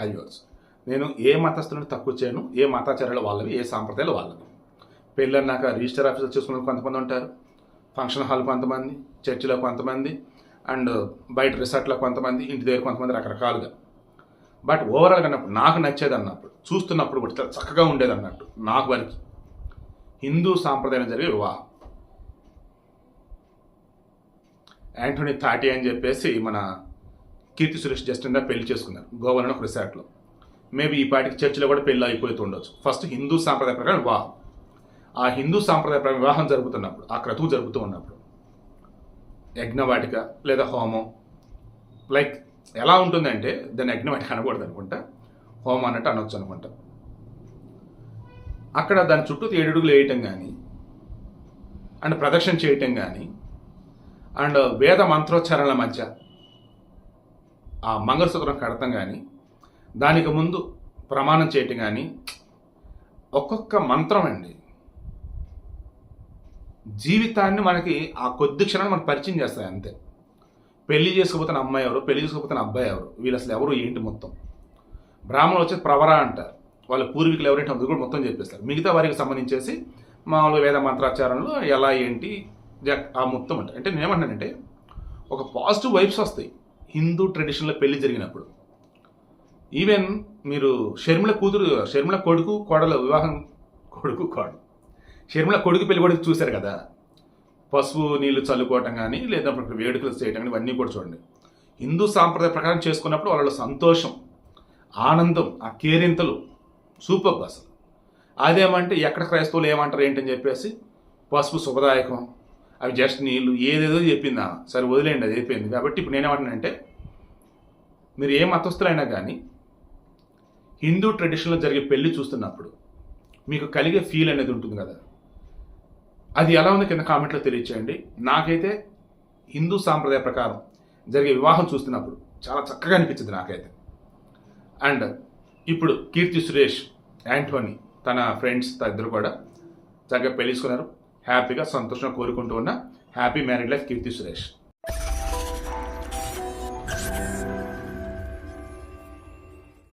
హైవర్స్ నేను ఏ మతస్థులను తక్కువ చేయను ఏ మతాచారాలు వాళ్ళవి ఏ సాంప్రదాయాలు వాళ్ళవి. పెళ్ళన్నాక రిజిస్టర్ ఆఫీసర్ చేసుకున్న కొంతమంది ఉంటారు ఫంక్షన్ హాల్ కొంతమంది చర్చిలో కొంతమంది అండ్ బయట రిసార్ట్లో కొంతమంది ఇంటి దగ్గర కొంతమంది రకరకాలుగా. బట్ ఓవరాల్గా అన్నప్పుడు నాకు నచ్చేది అన్నప్పుడు చూస్తున్నప్పుడు కూడా చాలా చక్కగా ఉండేది అన్నట్టు నాకు వరకు. హిందూ సాంప్రదాయం జరిగే వివాహం. యాంటోనీ థాటి అని చెప్పేసి మన కీర్తి సురేష్ జస్టిన్గా పెళ్ళి చేసుకున్నారు గోవాలోని ఒక రిసార్ట్లో మేబీ ఈ పాటికి చర్చిలో కూడా పెళ్ళి అయిపోతూ ఉండొచ్చు. ఫస్ట్ హిందూ సాంప్రదాయ ప్రకారం వివాహం. ఆ హిందూ సాంప్రదాయ ప్రకారం వివాహం జరుగుతున్నప్పుడు ఆ క్రతువు జరుగుతూ ఉన్నప్పుడు యజ్ఞవాటిక లేదా హోమం లైక్ ఎలా ఉంటుందంటే దాన్ని యజ్ఞవాటిక అనకూడదు అనుకుంటా. హోమం అన్నట్టు అనొచ్చు అనుకుంటా. అక్కడ దాని చుట్టూ ఏడుగులు వేయటం కానీ అండ్ ప్రదక్షిణ చేయటం కానీ అండ్ వేద మంత్రోచ్చారణల మధ్య ఆ మంగళసూత్రం కడతాం కానీ దానికి ముందు ప్రమాణం చేయటం కానీ ఒక్కొక్క మంత్రం అండి. జీవితాన్ని మనకి ఆ కొద్ది క్షణాన్ని మనకు పరిచయం చేస్తాయి అంతే. పెళ్ళి చేసుకుపోతున్న అమ్మాయి ఎవరు పెళ్ళి చేసుకోపోతున్న అబ్బాయి ఎవరు వీళ్ళు అసలు ఎవరు ఏంటి మొత్తం. బ్రాహ్మణులు వచ్చేసి ప్రవర అంటారు. వాళ్ళ పూర్వీకులు ఎవరేంటి అది కూడా మొత్తం చెప్పేస్తారు. మిగతా వారికి సంబంధించేసి మామూలుగా వేద మంత్రాచారంలో ఎలా ఏంటి జ- ఆ మొత్తం అంటే అంటే నేనేమంటానంటే ఒక పాజిటివ్ వైబ్స్ వస్తాయి. హిందూ ట్రెడిషన్లో పెళ్ళి జరిగినప్పుడు. ఈవెన్ మీరు షర్మిల కూతురు షర్మిల కొడుకు కోడలు వివాహం కొడుకు కోడలు. షర్మిల కొడుకు పెళ్ళి కూడా చూశారు కదా? పసుపు నీళ్ళు చల్లుకోవటం కానీ లేదా వేడుకలు చేయటం కానీ ఇవన్నీ కూడా చూడండి. హిందూ సాంప్రదాయ ప్రకారం చేసుకున్నప్పుడు వాళ్ళ సంతోషం ఆనందం ఆ కేరింతలు సూపర్ అసలు అదేమంటే ఎక్కడ క్రైస్తవులు ఏమంటారు ఏంటని చెప్పేసి పసుపు శుభదాయకం అవి జస్ట్ నీళ్ళు ఏదేదో చెప్పింది ఆమె. సరే వదిలేండి అది అయిపోయింది. కాబట్టి ఇప్పుడు నేనేమంటున్నానంటే మీరు ఏ మతస్థులైనా కానీ హిందూ ట్రెడిషన్లో జరిగే పెళ్ళి చూస్తున్నప్పుడు మీకు కలిగే ఫీల్ అనేది ఉంటుంది కదా. అది ఎలా ఉంది కింద కామెంట్లో తెలియచేయండి. నాకైతే హిందూ సాంప్రదాయ ప్రకారం జరిగే వివాహం చూస్తున్నప్పుడు చాలా చక్కగా అనిపించింది నాకైతే. అండ్ ఇప్పుడు కీర్తి సురేష్ యాంటోనీ తన ఫ్రెండ్స్ ఇద్దరు కూడా చక్కగా పెళ్ళిసుకున్నారు హ్యాపీగా సంతోషంగా కోరుకుంటూ ఉన్న happy married life Keerthy Suresh.